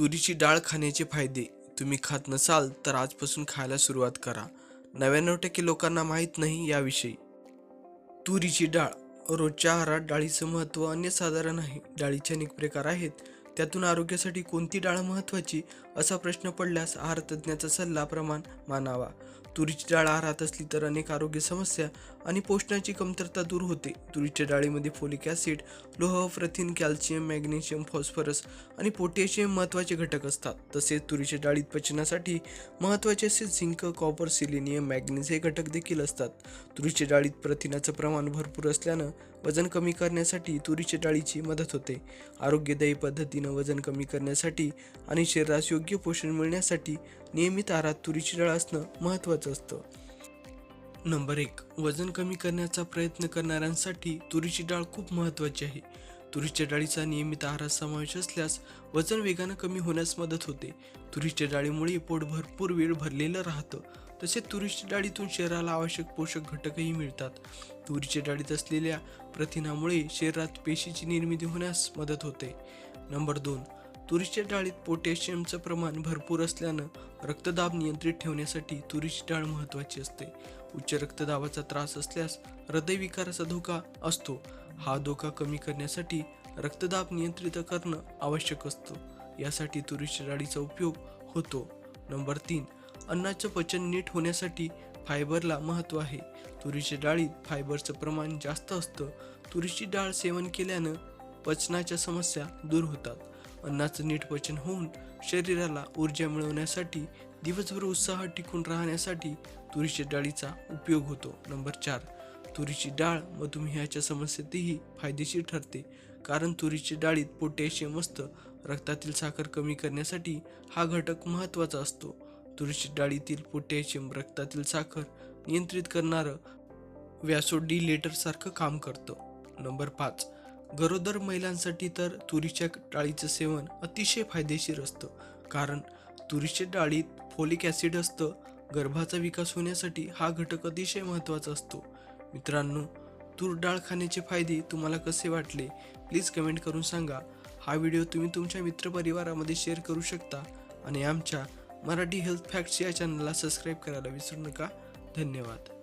तुरीची डाळ खाण्याचे फायदे. तुम्ही खात नसाल तर आजपासून खायला सुरुवात करा. नव्याण्णव टक्के लोकांना माहीत नाही याविषयी. तुरीची डाळ रोजच्या आहारात डाळीचं महत्त्व अन्यसाधारण आहे. डाळीचे अनेक प्रकार आहेत. त्यातून आरोग्यासाठी कोणती डाळ महत्त्वाची? असा प्रश्न पडल्यास आहारतज्ज्ञाचा सल्ला प्रमाण मानावा. तुरीची डाळ आहारात असली तर अनेक आरोग्य समस्या आणि पोषणाची कमतरता दूर होते. तुरीच्या डाळीमध्ये फोलिक ॲसिड लोह प्रथिन कॅल्शियम मॅग्नेशियम फॉस्फरस आणि पोटॅशियम महत्त्वाचे घटक असतात. तसेच तुरीच्या डाळीत पचनासाठी महत्त्वाचे असे झिंक कॉपर सिलेनियम मॅग्नेज हे घटक देखील असतात. तुरीच्या डाळीत प्रथिनाचं प्रमाण भरपूर असल्यानं वजन कमी करण्यासाठी तुरीच्या डाळीची मदत होते. आरोग्यदायी पद्धतीनं वजन कमी करण्यासाठी आणि शरीरास योग्य पोषण मिळण्यासाठी नियमित आहारात तुरीची डाळ असणं महत्त्वाचं असतं. नंबर एक वजन कमी करण्याचा प्रयत्न करणाऱ्यांसाठी तुरीची डाळ खूप महत्त्वाची आहे. तुरीच्या डाळीचा नियमित आहारात समावेश असल्यास वजन वेगानं कमी होण्यास मदत होते. तुरीच्या डाळीमुळे पोट भरपूर वेळ भरलेलं राहतं. तसेच तुरीच्या डाळीतून शरीराला आवश्यक पोषक घटकही मिळतात. तुरीच्या डाळीत असलेल्या प्रथिनामुळे शरीरात पेशीची निर्मिती होण्यास मदत होते. नंबर दोन तुरीच्या डाळीत पोटॅशियमचं प्रमाण भरपूर असल्यानं रक्तदाब नियंत्रित ठेवण्यासाठी तुरीची डाळ महत्त्वाची असते. उच्च रक्तदाबाचा त्रास असल्यास हृदयविकाराचा धोका असतो. हा धोका कमी करण्यासाठी रक्तदाब नियंत्रित करणं आवश्यक असतं. यासाठी तुरीच्या डाळीचा उपयोग होतो. नंबर तीन अन्नाचं पचन नीट होण्यासाठी फायबरला महत्त्व आहे. तुरीच्या डाळीत फायबरचं प्रमाण जास्त असतं. तुरीची डाळ सेवन केल्यानं पचनाच्या समस्या दूर होतात. अन्नाचं नीट पचन होऊन शरीराला ऊर्जा मिळवण्यासाठी दिवसभर उत्साह टिकून राहण्यासाठी तुरीच्या डाळीचा उपयोग होतो. नंबर चार तुरीची डाळ मधुमेहाच्या समस्येतही फायदेशीर ठरते. कारण तुरीच्या डाळीत पोटॅशियम असतं. रक्तातील साखर कमी करण्यासाठी हा घटक महत्त्वाचा असतो. तुरीच्या डाळीतील पोटॅशियम रक्तातील साखर नियंत्रित करणारं व्यासोडिलेटरसारखं काम करतं. नंबर पाच गरोदर महिलांसाठी तर तुरीच्या डाळीचं सेवन अतिशय फायदेशीर असतं. कारण तुरीच्या डाळीत फोलिक ॲसिड असतं. गर्भाचा विकास होण्यासाठी हा घटक अतिशय महत्त्वाचा असतो. मित्रांनो तूर डाळ खाण्याचे फायदे तुम्हाला कसे वाटले? प्लीज कमेंट करून सांगा. हा व्हिडिओ तुम्ही तुमच्या मित्रपरिवारामध्ये शेअर करू शकता. आणि आमच्या मराठी हेल्थ फॅक्ट्स या चॅनलला सबस्क्राईब करायला विसरू नका. धन्यवाद.